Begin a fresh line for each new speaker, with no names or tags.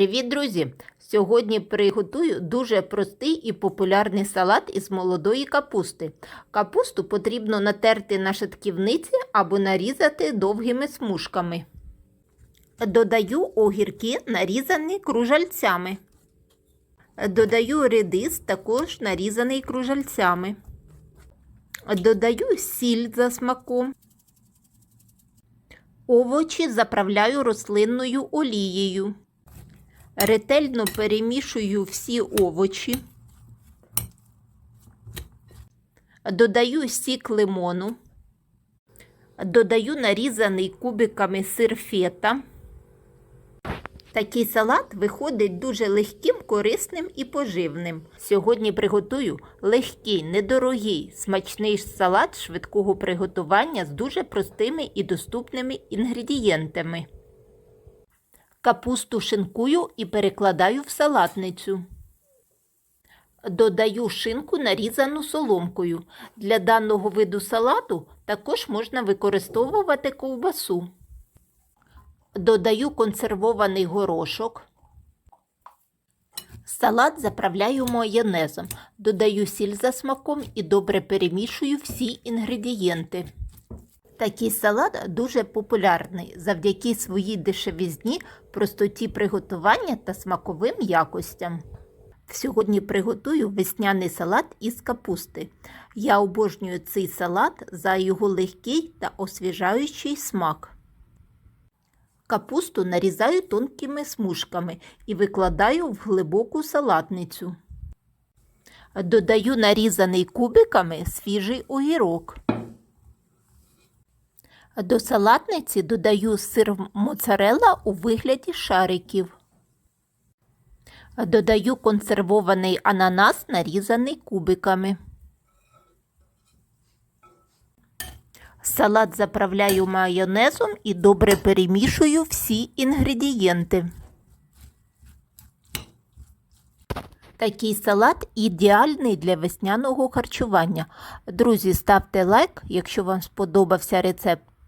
Привіт, друзі! Сьогодні приготую дуже простий і популярний салат із молодої капусти. Капусту потрібно натерти на шатківниці або нарізати довгими смужками. Додаю огірки, нарізані кружальцями. Додаю редис, також нарізаний кружальцями. Додаю сіль за смаком. Овочі заправляю рослинною олією. Ретельно перемішую всі овочі. Додаю сік лимону. Додаю нарізаний кубиками сир фета. Такий салат виходить дуже легким, корисним і поживним. Сьогодні приготую легкий, недорогий, смачний салат швидкого приготування з дуже простими і доступними інгредієнтами. Капусту шинкую і перекладаю в салатницю. Додаю шинку нарізану соломкою. Для даного виду салату також можна використовувати ковбасу. Додаю консервований горошок. Салат заправляю майонезом. Додаю сіль за смаком і добре перемішую всі інгредієнти. Такий салат дуже популярний завдяки своїй дешевізні, простоті приготування та смаковим якостям. Сьогодні приготую весняний салат із капусти. Я обожнюю цей салат за його легкий та освіжаючий смак. Капусту нарізаю тонкими смужками і викладаю в глибоку салатницю. Додаю нарізаний кубиками свіжий огірок. До салатниці додаю сир моцарелла у вигляді шариків. Додаю консервований ананас, нарізаний кубиками. Салат заправляю майонезом і добре перемішую всі інгредієнти. Такий салат ідеальний для весняного харчування. Друзі, ставте лайк, якщо вам сподобався рецепт.